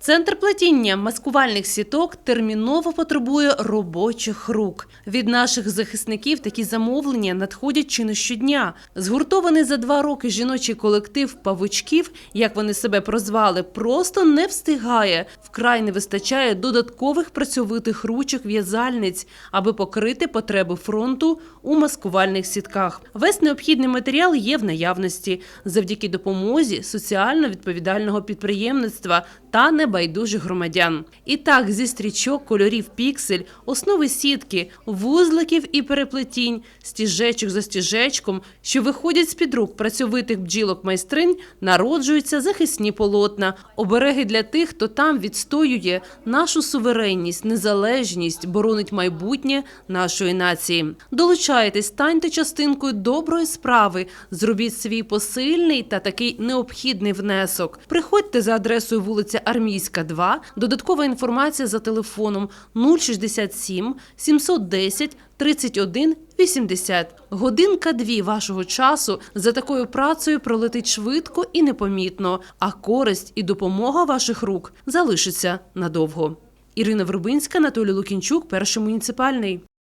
Центр плетіння маскувальних сіток терміново потребує робочих рук. Від наших захисників такі замовлення надходять чи не щодня. Згуртований за два роки жіночий колектив павучків, як вони себе прозвали, просто не встигає. Вкрай не вистачає додаткових працьовитих ручок в'язальниць, аби покрити потреби фронту у маскувальних сітках. Весь необхідний матеріал є в наявності завдяки допомозі соціально відповідального підприємництва та небайдужих громадян. І так, зі стрічок, кольорів піксель, основи сітки, вузликів і переплетінь, стіжечок за стіжечком, що виходять з-під рук працьовитих бджілок майстринь, народжуються захисні полотна, обереги для тих, хто там відстоює нашу суверенність, незалежність, боронить майбутнє нашої нації. Долучайтесь, станьте частинкою доброї справи, зробіть свій посильний та такий необхідний внесок. Приходьте за адресою вулиця Армійська, 2, додаткова інформація за телефоном 067 710 31 80. Годинка дві вашого часу за такою працею пролетить швидко і непомітно, а користь і допомога ваших рук залишиться надовго. Ірина Вербинська, Анатолій Лукінчук, перший муніципальний.